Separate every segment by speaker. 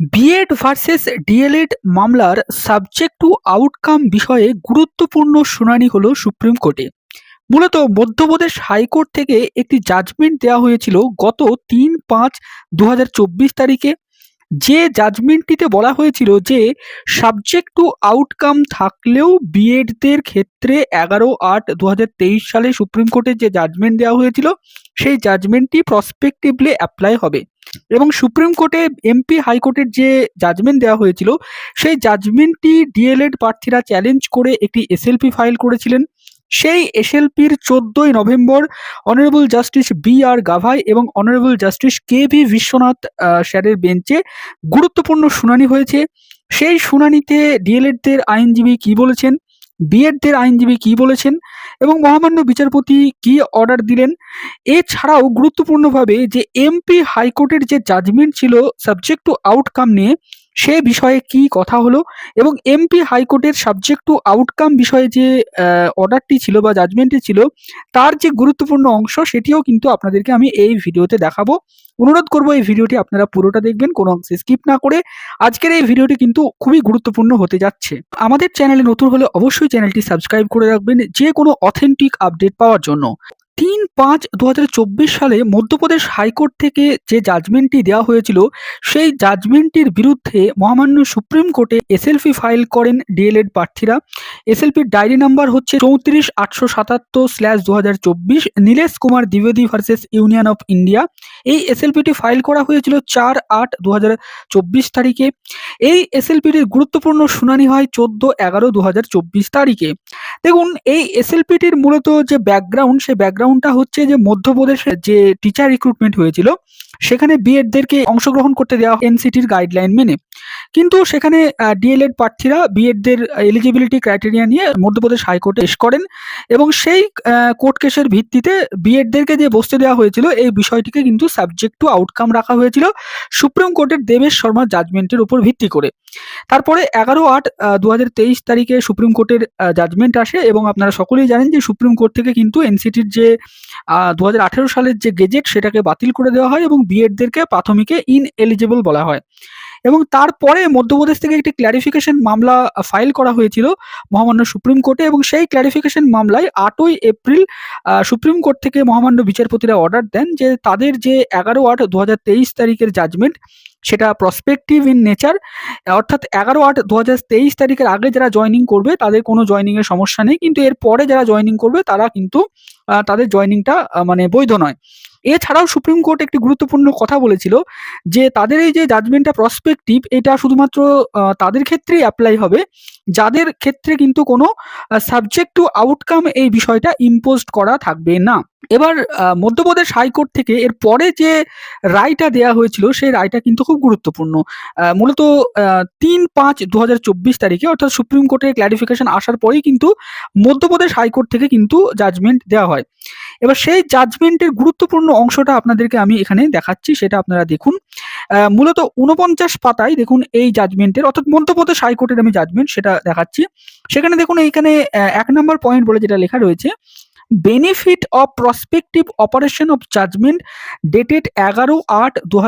Speaker 1: B Ed versus D El Ed মামলার subject to outcome বিষয়ে গুরুত্বপূর্ণ শুনানি হলো সুপ্রিম কোর্টে। মূলত মধ্যপ্রদেশ হাইকোর্ট থেকে একটি জাজমেন্ট দেওয়া হয়েছিল গত তিন পাঁচ দু তারিখে। যে জাজমেন্টটিতে বলা হয়েছিল যে সাবজেক্ট টু আউটকাম থাকলেও বিএডদের ক্ষেত্রে এগারো আট দু সালে সুপ্রিম কোর্টের যে জাজমেন্ট দেওয়া হয়েছিল, সেই জাজমেন্টটি প্রসপেক্টিভলি অ্যাপ্লাই হবে। এবং সুপ্রিম কোর্টে এমপি হাইকোর্টের যে জাজমেন্ট দেওয়া হয়েছিল, সেই জাজমেন্টটি ডিএলএড প্রার্থীরা চ্যালেঞ্জ করে একটি এসএলপি ফাইল করেছিলেন। সেই এসএলপির চোদ্দই November honourable justice B R Gavai এবং honourable justice K V Biswanath স্যারের বেঞ্চে গুরুত্বপূর্ণ শুনানি হয়েছে। সেই শুনানিতে ডিএলএডদের আইনজীবী কি বলেছেন? বিএডদের আইনজীবী কি বলেছেন এবং মহামান্য বিচারপতি কি অর্ডার দিলেন? এছাড়াও গুরুত্বপূর্ণভাবে যে এমপি হাইকোর্টের যে জাজমেন্ট ছিল সাবজেক্ট টু আউটকাম নিয়ে সে বিষয়ে কি কথা হলো এবং এমপি হাইকোর্টের সাবজেক্ট টু আউটকাম বিষয়ে যে অর্ডারটি ছিল বা জাজমেন্টটি ছিল, তার যে গুরুত্বপূর্ণ অংশ সেটিও কিন্তু আপনাদেরকে আমি এই ভিডিওতে দেখাবো। অনুরোধ করব এই ভিডিওটি আপনারা পুরোটা দেখবেন, কোনো অংশে স্কিপ না করে। আজকের এই ভিডিওটি কিন্তু খুবই গুরুত্বপূর্ণ হতে যাচ্ছে। আমাদের চ্যানেলে নতুন হলে অবশ্যই চ্যানেলটি সাবস্ক্রাইব করে রাখবেন, যে কোনো অথেন্টিক আপডেট পাওয়ার জন্য। তিন পাঁচ দু সালে মধ্যপ্রদেশ হাইকোর্ট থেকে যে জাজমেন্টটি দেওয়া হয়েছিল, সেই জাজমেন্টটির বিরুদ্ধে মহামান্য সুপ্রিম কোর্টে এসএলপি ফাইল করেন ডিএলএড প্রার্থীরা। এসএলপির ডায়েরি নাম্বার হচ্ছে চৌত্রিশ আটশো সাতাত্তর স্ল্যাশ দু হাজার চব্বিশ, নীলেশ কুমার দ্বিবেদী ভার্সেস ইউনিয়ন অফ ইন্ডিয়া। এই এসএলপিটি ফাইল করা হয়েছিল চার আট দু তারিখে। এই এসএলপিটির গুরুত্বপূর্ণ শুনানি হয় চোদ্দ এগারো দু তারিখে। দেখুন, এই এসএলপিটির মূলত যে ব্যাকগ্রাউন্ড, সেই ব্যাকগ্রাউন্ডটা হচ্ছে যে মধ্যপ্রদেশে যে টিচার রিক্রুটমেন্ট হয়েছিল, সেখানে বিএডদেরকে অংশগ্রহণ করতে দেওয়া এনসিটির গাইডলাইন মেনে। কিন্তু সেখানে ডিএলএড প্রার্থীরা বিএডদের এলিজিবিলিটি ক্রাইটেরিয়া নিয়ে মধ্যপ্রদেশ হাইকোর্টে পেশ করেন এবং সেই কোর্ট কেসের ভিত্তিতে বিএডদেরকে যে বসতে দেওয়া হয়েছিল, এই বিষয়টিকে কিন্তু সাবজেক্ট টু আউটকাম রাখা হয়েছিল সুপ্রিম কোর্টের দেবেশ শর্মার জাজমেন্টের উপর ভিত্তি করে। তারপরে এগারো আট দু তারিখে সুপ্রিম কোর্টের জাজমেন্ট আসে এবং আপনারা সকলেই জানেন যে সুপ্রিম কোর্ট থেকে কিন্তু এনসিটির যে দু হাজার আঠেরো সালের যে গেজেট সেটাকে বাতিল করে দেওয়া হয় এবং বিএডদেরকে প্রাথমিকে ইন এলিজিবল বলা হয়। এবং তারপরে মধ্যপ্রদেশ থেকে একটি ক্ল্যারিফিকেশন মামলা ফাইল করা হয়েছিল মহামান্য সুপ্রিম কোর্টে এবং সেই ক্ল্যারিফিকেশন মামলায় আটই এপ্রিল সুপ্রিম কোর্ট থেকে মহামান্য বিচারপতিরা অর্ডার দেন যে তাদের যে এগারো আট দু তারিখের জাজমেন্ট সেটা প্রসপেক্টিভ ইন নেচার অর্থাৎ এগারো আট দু তারিখের আগে যারা জয়নিং করবে, তাদের কোনো জয়নিংয়ের সমস্যা নেই। কিন্তু এর পরে যারা জয়নিং করবে, তারা কিন্তু তাদের জয়নিংটা মানে বৈধ নয়। এছাড়াও সুপ্রিম কোর্ট একটি গুরুত্বপূর্ণ কথা বলেছিল যে তাদের এই যে জাজমেন্টটা প্রসপেক্টিভ এটা শুধুমাত্র তাদের ক্ষেত্রেই অ্যাপ্লাই হবে। যাদের ক্ষেত্রে কিন্তু কোনো সাবজেক্ট টু আউটকাম এই বিষয়টা ইম্পোজড করা থাকবে না। এবার মধ্যপ্রদেশ হাইকোর্ট থেকে এর পরে যে রায়টা দেয়া হয়েছিল, সেই রায়টা কিন্তু খুব গুরুত্বপূর্ণ। মূলত তিন পাঁচ দু তারিখে, অর্থাৎ সুপ্রিম কোর্টের ক্ল্যারিফিকেশন আসার পরেই কিন্তু মধ্যপ্রদেশ হাইকোর্ট থেকে কিন্তু জাজমেন্ট দেওয়া হয়। এবার সেই জাজমেন্টের গুরুত্বপূর্ণ অংশটা আপনাদেরকে আমি এখানে দেখাচ্ছি, সেটা আপনারা দেখুন। মূলত উনপঞ্চাশ পাতায় দেখুন এই জাজমেন্টের অর্থাৎ মধ্যপ্রদেশ হাইকোর্টের আমি জাজমেন্ট সেটা দেখাচ্ছি। সেখানে দেখুন এইখানে এক নম্বর পয়েন্ট বলে যেটা লেখা রয়েছে benefit of prospective operation of judgement dated এগারো আট দু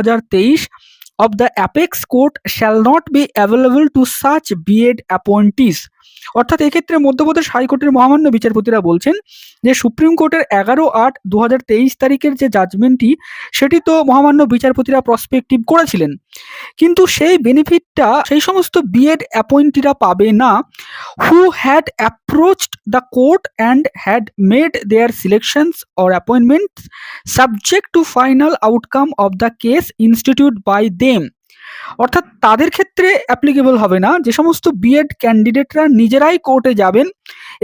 Speaker 1: of the apex court shall not be available to such B.Ed appointees. অর্থাৎ এক্ষেত্রে মধ্যপ্রদেশ হাইকোর্টের মহামান্য বিচারপতিরা বলছেন যে সুপ্রিম কোর্টের এগারো আট দু তারিখের যে জাজমেন্টটি সেটি তো মহামান্য বিচারপতিরা প্রসপেক্টিভ করেছিলেন। কিন্তু সেই বেনিফিটটা সেই সমস্ত বিএড অ্যাপয়েন্টিরা পাবে না। Who had approached the court and had made their selections or appointment subject to final outcome of the case instituted by them অর্থাৎ তাদের ক্ষেত্রে অ্যাপ্লিকেবল হবে না। যে সমস্ত বিএড ক্যান্ডিডেটরা নিজেরাই কোর্টে যাবেন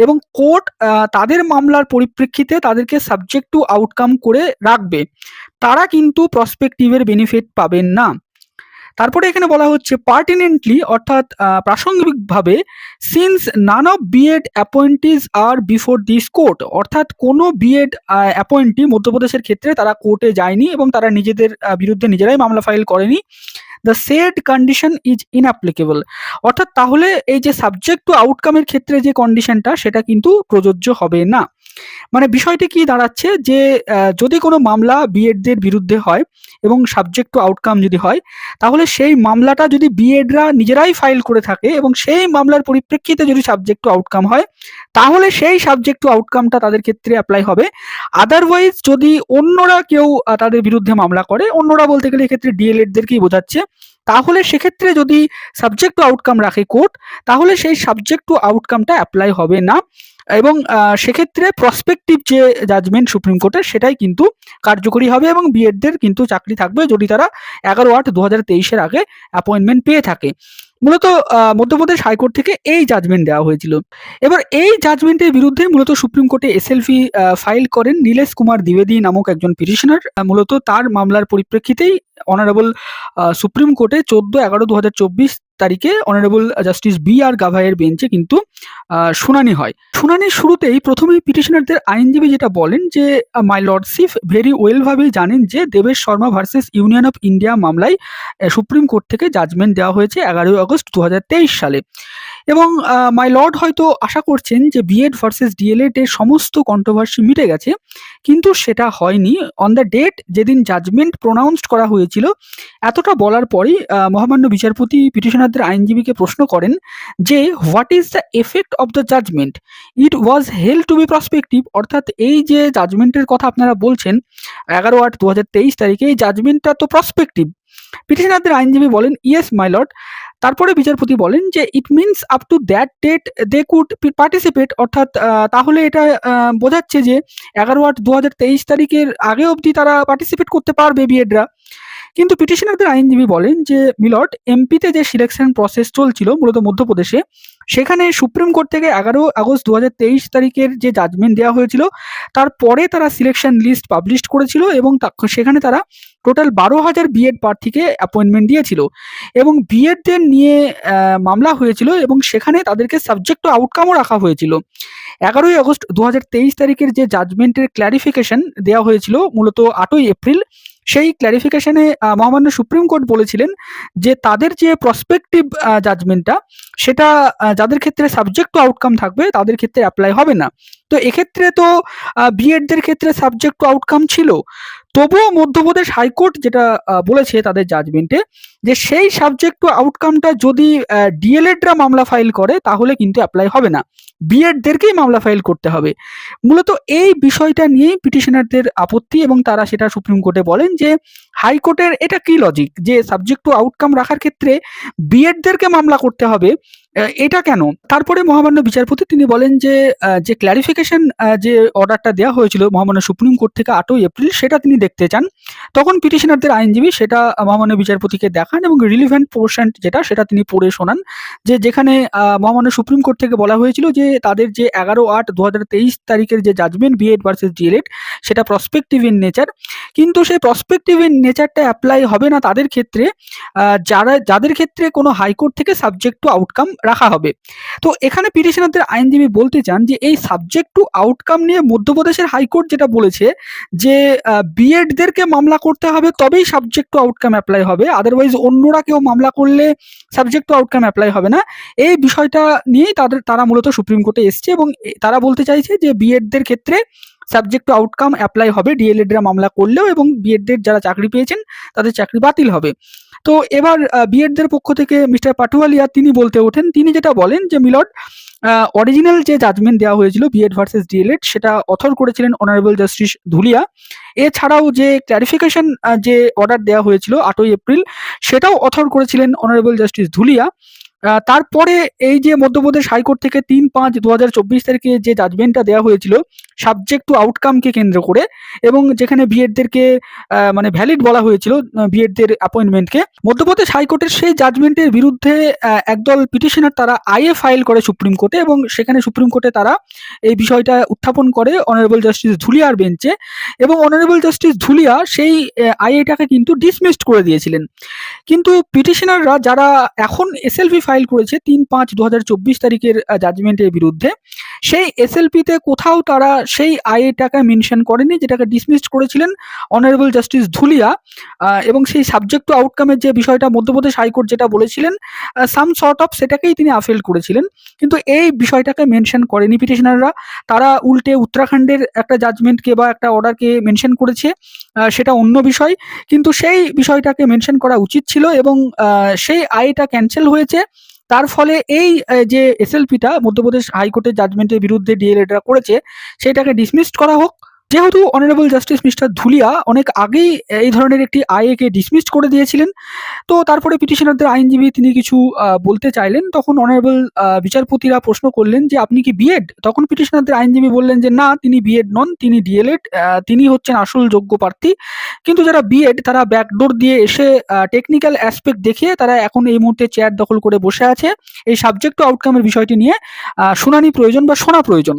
Speaker 1: এবং কোর্ট তাদের মামলার পরিপ্রেক্ষিতে তাদেরকে সাবজেক্ট টু আউটকাম করে রাখবে। তারা কিন্তু প্রসপেক্টিভের বেনিফিট পাবেন না। তারপরে এখানে বলা হচ্ছে পার্টিনেন্টলি অর্থাৎ প্রাসঙ্গিকভাবে since none of BEd appointees are before this court অর্থাৎ কোনো বিএড অ্যাপয়েন্টি মধ্যপ্রদেশের ক্ষেত্রে তারা কোর্টে যায়নি এবং তারা নিজেদের বিরুদ্ধে নিজেরাই মামলা ফাইল করেনি। The said condition is inapplicable অর্থাৎ তাহলে এই যে সাবজেক্ট টু আউটকামের ক্ষেত্রে যে কন্ডিশনটা সেটা কিন্তু প্রযোজ্য হবে না। মানে বিষয়টি কি দাঁড়াচ্ছে যে যদি কোনো মামলা বিএডদের বিরুদ্ধে হয় এবং সাবজেক্ট টু আউটকাম যদি হয়, তাহলে সেই মামলাটা যদি বিএডরা নিজেরাই ফাইল করে থাকে এবং সেই মামলার পরিপ্রেক্ষিতে যদি সাবজেক্ট টু আউটকাম হয়, তাহলে সেই সাবজেক্ট টু আউটকামটা তাদের ক্ষেত্রে অ্যাপ্লাই হবে। আদারওয়াইজ যদি অন্যরা কেউ তাদের বিরুদ্ধে মামলা করে, অন্যরা বলতে গেলে এক্ষেত্রে ডিএলএডদেরকেই বোঝাচ্ছে, তাহলে সেক্ষেত্রে যদি সাবজেক্ট টু আউটকাম রাখে কোর্ট তাহলে সেই সাবজেক্ট টু আউটকামটা অ্যাপ্লাই হবে না। এবং সেক্ষেত্রে প্রসপেক্টিভ যে জাজমেন্ট সুপ্রিম কোর্টের, সেটাই কিন্তু কার্যকরী হবে এবং বিএডদের কিন্তু চাকরি থাকবে যদি তারা এগারো আট দু হাজার তেইশের আগে অ্যাপয়েন্টমেন্ট পেয়ে থাকে। মূলত মধ্যপ্রদেশ হাইকোর্ট থেকে এই জাজমেন্ট দেওয়া হয়েছিল। এবার এই জাজমেন্টের বিরুদ্ধে মূলত সুপ্রিম কোর্টে এসএলপি ফাইল করেন নীলেশ কুমার দ্বিবেদী নামক একজন পিটিশনার মূলত তার মামলার পরিপ্রেক্ষিতেই অনারেবল সুপ্রিম কোর্টে চোদ্দ এগারো দু হাজার চব্বিশ তারিখে অনারেবল জাস্টিস বি আর গাভাইয়ের বেঞ্চে কিন্তু শুনানি হয়। শুনানির শুরুতেই প্রথমেই পিটিশনারদের আইনজীবী যেটা বলেন যে মাই লর্ড লর্ডশিপ ভেরি ওয়েলভাবেই জানেন যে, Debesh Sharma versus union of India মামলায় সুপ্রিম কোর্ট থেকে জাজমেন্ট দেওয়া হয়েছে এগারোই আগস্ট দু হাজার তেইশ সালে। এবং মাই লর্ড হয়তো আশা করছেন যে বিএড ভার্সেস ডিএলএড এর সমস্ত কন্ট্রোভার্সি মিটে গেছে, কিন্তু সেটা হয়নি। অন দ্য ডেট যেদিন জাজমেন্ট প্রোনাউন্সড করা হয়েছিল, এতটা বলার পরই মহামান্য বিচারপতি পিটিশনারদের আইনজীবীকে প্রশ্ন করেন যে what is the effect of the judgement it was held to be prospective অর্থাৎ এই যে জাজমেন্টের কথা আপনারা বলছেন, এগারো আট দু তারিখে এই জাজমেন্টটা তো প্রসপেক্টিভ পিটিশনারদের আইনজীবী বলেন ইয়েস মাই লর্ড তারপরে বিচারপতি বলেন যে it means up to that date they could participate অর্থাৎ তাহলে এটা বোঝাচ্ছে যে এগারো আট দু হাজার তেইশ তারিখের আগে অবধি তারা পার্টিসিপেট করতে পারবে বিএডরা কিন্তু পিটিশনারদের আইনজীবী বলেন যে মিলট এমপিতে যে সিলেকশন প্রসেস চলছিল, মূলত মধ্যপ্রদেশে, সেখানে সুপ্রিম কোর্ট থেকে এগারো আগস্ট দু হাজার তেইশ তারিখের যে জাজমেন্ট দেওয়া হয়েছিল, তারপরে তারা সিলেকশন লিস্ট পাবলিশ করেছিল এবং সেখানে তারা টোটাল বারো হাজার বিএড প্রার্থীকে অ্যাপয়েন্টমেন্ট দিয়েছিল এবং বিএডদের নিয়ে মামলা হয়েছিল এবং সেখানে তাদেরকে সাবজেক্ট আউটকামও রাখা হয়েছিল। এগারোই আগস্ট দু হাজার তেইশ তারিখের যে জাজমেন্টের ক্ল্যারিফিকেশন দেওয়া হয়েছিল, মূলত আটই এপ্রিল সেই ক্ল্যারিফিকেশনে মহামান্য সুপ্রিম কোর্ট বলেছিলেন যে তাদের যে প্রসপেক্টিভ জাজমেন্টটা সেটা যাদের ক্ষেত্রে সাবজেক্ট টু আউটকাম থাকবে, তাদের ক্ষেত্রে অ্যাপ্লাই হবে না। তো এক্ষেত্রে তো বিএডদের ক্ষেত্রে সাবজেক্ট টু আউটকাম ছিল। তবুও মধ্যপ্রদেশ হাইকোর্ট যেটা বলেছে তাদের জাজমেন্টে যে সেই সাবজেক্ট টু আউটকামটা যদি ডিএলএডরা মামলা ফাইল করে, তাহলে কিন্তু অ্যাপ্লাই হবে না। বিএডদেরকেই মামলা ফাইল করতে হবে। মূলত এই বিষয়টা নিয়েই পিটিশনারদের আপত্তি এবং তারা সেটা সুপ্রিম কোর্টে বলেন যে, হাইকোর্টের এটা কি লজিক যে সাবজেক্ট টু আউটকাম রাখার ক্ষেত্রে বিএডদেরকে মামলা করতে হবে এটা কেন? তারপরে মহামান্য বিচারপতি তিনি বলেন যে যে ক্ল্যারিফিকেশন যে অর্ডারটা দেওয়া হয়েছিল মহামান্য সুপ্রিম কোর্ট থেকে আটই এপ্রিল, সেটা তিনি দেখতে চান। তখন পিটিশনারদের আইনজীবী সেটা মহামান্য বিচারপতিকে দেখান এবং রিলিভেন্ট পোর্শন যেটা, সেটা তিনি পড়ে শোনান যে, যেখানে মহামান্য সুপ্রিম কোর্ট থেকে বলা হয়েছিল যে, তাদের যে এগারো আট দু তারিখের যে জাজমেন্ট বিএড ভার্সেস ডিএলএড সেটা প্রসপেক্টিভ ইন নেচার কিন্তু সেই প্রসপেক্টিভ ইন নেচারটা অ্যাপ্লাই হবে না তাদের ক্ষেত্রে যারা, যাদের ক্ষেত্রে কোনো হাইকোর্ট থেকে সাবজেক্ট টু আউটকাম রাখা হবে। তো এখানে পিটিশনারদের আইনজীবী বলতে চান যে, এই সাবজেক্ট টু আউটকাম নিয়ে মধ্যপ্রদেশের হাইকোর্ট যেটা বলেছে যে বিএডদেরকে মামলা করতে হবে, তবেই সাবজেক্ট টু আউটকাম অ্যাপ্লাই হবে। আদারওয়াইজ অন্যরা কেউ মামলা করলে সাবজেক্ট টু আউটকাম অ্যাপ্লাই হবে না। এই বিষয়টা নিয়েই তাদের, তারা মূলত সুপ্রিম কোর্টে এসছে এবং তারা বলতে চাইছে যে বিএডদের ক্ষেত্রে সাবজেক্ট টু আউটকাম অ্যাপ্লাই হবে ডিএলএডরা মামলা করলেও এবং বিএডদের যারা চাকরি পেয়েছেন, তাদের চাকরি বাতিল হবে। তো এবার বিএডদের পক্ষ থেকে মিস্টার পাটুয়ালিয়া তিনি বলতে ওঠেন, তিনি যেটা বলেন যে মিলট অরিজিনাল যে জাজমেন্ট দেওয়া হয়েছিল বিএড ভার্সেস ডিএলএড সেটা অথর করেছিলেন অনারেবল জাস্টিস ধুলিয়া। এছাড়াও যে ক্ল্যারিফিকেশন যে অর্ডার দেওয়া হয়েছিল আটই এপ্রিল, সেটাও অথর করেছিলেন অনারেবল জাস্টিস ধুলিয়া। তারপরে এই যে মধ্যপ্রদেশ হাইকোর্ট থেকে তিন পাঁচ দু তারিখে যে জাজমেন্টটা দেওয়া হয়েছিল সাবজেক্ট টু আউটকামকে কেন্দ্র করে এবং যেখানে বিএডদেরকে মানে ভ্যালিড বলা হয়েছিল বিএডদের অ্যাপয়েন্টমেন্টকে মধ্যপ্রদেশ হাইকোর্টের সেই জাজমেন্টের বিরুদ্ধে একদল পিটিশনার তারা আইএ ফাইল করে সুপ্রিম কোর্টে এবং সেখানে সুপ্রিম কোর্টে তারা এই বিষয়টা উত্থাপন করে অনারেবল জাস্টিস ধুলিয়ার বেঞ্চে এবং অনারেবল জাস্টিস ধুলিয়া সেই আইএটাকে কিন্তু ডিসমিসড করে দিয়েছিলেন। কিন্তু পিটিশনাররা যারা এখন এসএলভি ফাইল ফাইল করেছে তিন পাঁচ দু তারিখের জাজমেন্টের বিরুদ্ধে। সেই এসএলপিতে কোথাও তারা সেই আইএটাকে মেনশন করেনি, যেটাকে ডিসমিসড করেছিলেন অনারেবল জাস্টিস ধুলিয়া এবং সেই সাবজেক্ট টু আউটকামের যে বিষয়টা মধ্যপ্রদেশ হাইকোর্ট যেটা বলেছিলেন সাম সর্ট অফ সেটাকেই তিনি আফেল করেছিলেন। কিন্তু এই বিষয়টাকে মেনশন করেনি পিটিশনাররা তারা উল্টে উত্তরাখণ্ডের একটা জাজমেন্টকে বা একটা অর্ডারকে মেনশন করেছে সেটা অন্য বিষয়। কিন্তু সেই বিষয়টাকে মেনশন করা উচিত ছিল এবং সেই আইটা ক্যান্সেল হয়েছে। তার ফলে এই যে এসএলপিটা মধ্যপ্রদেশ হাইকোর্টের জাজমেন্টের বিরুদ্ধে ডিএলএডরা করেছে, সেটাকে ডিসমিসড করা হোক। যেহেতু অনারেবল জাস্টিস মিস্টার ধুলিয়া অনেক আগেই এই ধরনের একটি আইএকে ডিসমিসড করে দিয়েছিলেন, তো তারপরে পিটিশনারদের আইনজীবী তিনি কিছু বলতে চাইলেন। তখন অনারেবল বিচারপতিরা প্রশ্ন করলেন যে, আপনি কি বিএড তখন পিটিশনারদের আইনজীবী বললেন যে, না, তিনি বিএড নন, তিনি ডিএলএড তিনি হচ্ছেন আসল যোগ্য প্রার্থী। কিন্তু যারা বিএড তারা ব্যাকডোর দিয়ে এসে টেকনিক্যাল অ্যাসপেক্ট দেখিয়ে তারা এখন এই মুহূর্তে চেয়ার দখল করে বসে আছে। এই সাবজেক্ট আউটকামের বিষয়টি নিয়ে শুনানি প্রয়োজন বা শোনা প্রয়োজন।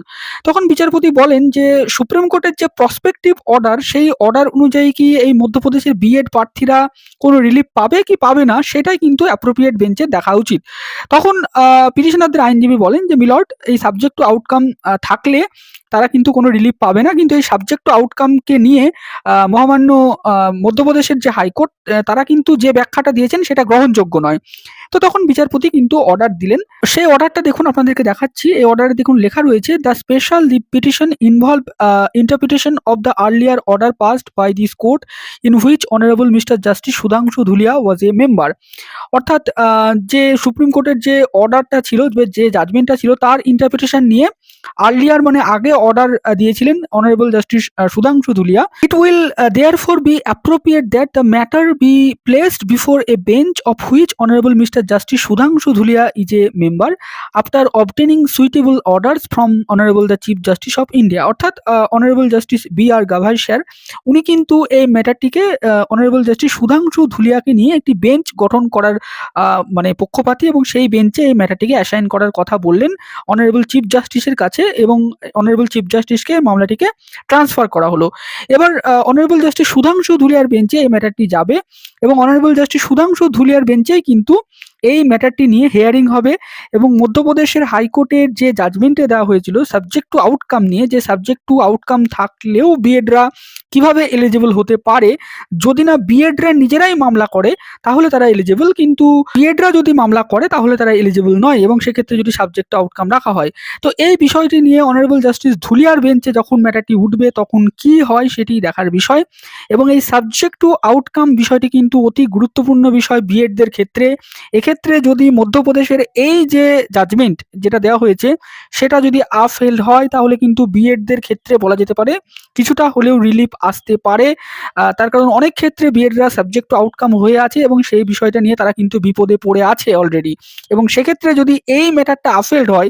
Speaker 1: তখন বিচারপতি বলেন যে, সুপ্রিম কোর্টের যে প্রসপেক্টিভ অর্ডার সেই অর্ডার অনুযায়ী কি এই মধ্যপ্রদেশের বিএড প্রার্থীরা কোনো রিলিফ পাবে কি পাবে না, সেটাই কিন্তু অ্যাপ্রোপ্রিয়েট বেঞ্চে দেখা উচিত। তখন পিটিশনারদের আইনজীবী বলেন যে, মিলট, এই সাবজেক্ট টু আউটকাম থাকলে তারা কিন্তু কোনো রিলিফ পাবে না। কিন্তু এই সাবজেক্ট টু আউটকামকে নিয়ে মহামান্য মধ্যপ্রদেশের যে হাইকোর্ট তারা কিন্তু যে ব্যাখ্যাটা দিয়েছেন সেটা গ্রহণযোগ্য নয়। তো তখন বিচারপতি কিন্তু অর্ডার দিলেন। সেই অর্ডারটা দেখুন, আপনাদেরকে দেখাচ্ছি। এই অর্ডারে দেখুন লেখা রয়েছে the special the petition involve interpretation of the earlier order passed by this court in which honourable mister justice Sudhanshu Dhulia was a member অর্থাৎ যে সুপ্রিম কোর্টের যে অর্ডারটা ছিল, যে জাজমেন্টটা ছিল, তার ইন্টারপ্রিটেশন নিয়ে আর্লিয়ার মানে আগে অর্ডার দিয়েছিলেন honourable justice Sudhanshu Dhulia it will therefore be appropriate that the matter be placed before a bench of which honourable mister justice Sudhanshu Dhulia is a member after obtaining suitable orders from honourable the chief justice of India অর্থাৎ honourable justice B R Gavai sir উনি কিন্তু এই ম্যাটারটিকে honourable justice Sudhanshu ধুলিয়াকে নিয়ে একটি bench গঠন করার মানে পক্ষপাতী এবং সেই বেঞ্চে এই ম্যাটারটিকে অ্যাসাইন করার কথা বললেন অনারেবল চিফ জাস্টিসের কাছে এবং অনারেবল চিফ জাস্টিসকে মামলাটিকে ট্রান্সফার করা হলো। এবার অনারেবল জাস্টিস সুধাংশু ধুলিয়ার বেঞ্চে এই ম্যাটারটি যাবে এবং অনারেবল জাস্টিস সুধাংশু ধুলিয়ার বেঞ্চেই কিন্তু এই ম্যাটারটি নিয়ে হেয়ারিং হবে এবং মধ্যপ্রদেশের হাইকোর্টের যে জাজমেন্টে দেওয়া হয়েছিল সাবজেক্ট টু আউটকাম নিয়ে, যে সাবজেক্ট টু আউটকাম থাকলেও বিএডরা কীভাবে এলিজিবল হতে পারে? যদি না বিএডরা নিজেরাই মামলা করে, তাহলে তারা এলিজিবল কিন্তু বিএডরা যদি মামলা করে, তাহলে তারা এলিজিবল নয় এবং সেক্ষেত্রে যদি সাবজেক্টটা আউটকাম রাখা হয়। তো এই বিষয়টি নিয়ে অনারেবল জাস্টিস ধুলিয়ার বেঞ্চে যখন ম্যাটারটি উঠবে, তখন কি হয় সেটি দেখার বিষয়। এবং এই সাবজেক্ট টু আউটকাম বিষয়টি কিন্তু অতি গুরুত্বপূর্ণ বিষয় বিএডদের ক্ষেত্রে। এক্ষেত্রে যদি মধ্যপ্রদেশের এই যে জাজমেন্ট যেটা দেওয়া হয়েছে, সেটা যদি আফেল হয়, তাহলে কিন্তু বিএডদের ক্ষেত্রে বলা যেতে পারে, কিছুটা হলেও রিলিফ আসতে পারে। তার কারণ অনেক ক্ষেত্রে বিএডরা সাবজেক্ট টু আউটকাম হয়ে আছে এবং সেই বিষয়টা নিয়ে তারা কিন্তু বিপদে পড়ে আছে অলরেডি এবং সেক্ষেত্রে যদি এই ম্যাটারটা আফেল্ড হয়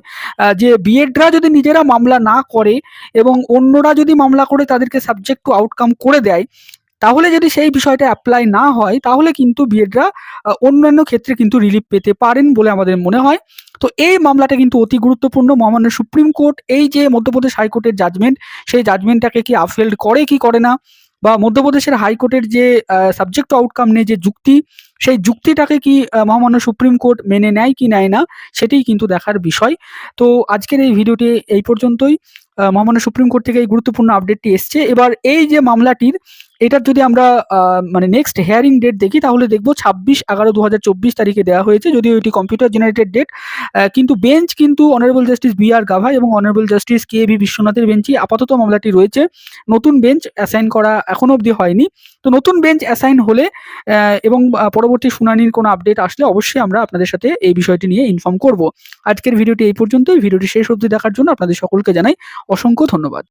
Speaker 1: যে বিএডরা যদি নিজেরা মামলা না করে এবং অন্যরা যদি মামলা করে তাদেরকে সাবজেক্ট টু আউটকাম করে দেয় তাহলে যদি সেই বিষয়টা অ্যাপ্লাই না হয়, তাহলে কিন্তু বিএডরা অন্যান্য ক্ষেত্রে কিন্তু রিলিফ পেতে পারেন বলে আমাদের মনে হয়। তো এই মামলাটা কিন্তু অতি গুরুত্বপূর্ণ। মহামান্য সুপ্রিম কোর্ট এই যে মধ্যপ্রদেশ হাইকোর্টের জাজমেন্ট সেই জাজমেন্টটাকে কি আফেল্ড করে, কি করে না? বা মধ্যপ্রদেশের হাইকোর্টের যে সাবজেক্ট আউটকাম নিয়ে যে যুক্তি, সেই যুক্তিটাকে কি মহামান্য সুপ্রিম কোর্ট মেনে নেয় কি নেয় না, সেটাই কিন্তু দেখার বিষয়। তো আজকের এই ভিডিওটি এই পর্যন্তই। মহামান্য সুপ্রিম কোর্ট থেকে এই গুরুত্বপূর্ণ আপডেটটি এসছে। এবার এই যে মামলাটির এটার যদি আমরা মানে নেক্সট হেয়ারিং ডেট দেখি, তাহলে দেখব ছাব্বিশ এগারো দু তারিখে দেওয়া হয়েছে, যদিও এটি কম্পিউটার জেনারেটেড ডেট কিন্তু বেঞ্চ কিন্তু honourable justice B R Gavai এবং অনারেবল জাস্টিস কে ভি বিশ্বনাথের বেঞ্চই আপাতত মামলাটি রয়েছে। নতুন বেঞ্চ অ্যাসাইন করা এখনও অবধি হয়নি। তো নতুন বেঞ্চ অ্যাসাইন হলে এবং পরবর্তী শুনানির কোনো আপডেট আসলে অবশ্যই আমরা আপনাদের সাথে এই বিষয়টি নিয়ে ইনফর্ম করব। আজকের ভিডিওটি এই পর্যন্তই। ভিডিওটি শেষ অবধি দেখার জন্য আপনাদের সকলকে জানাই অসংখ্য ধন্যবাদ।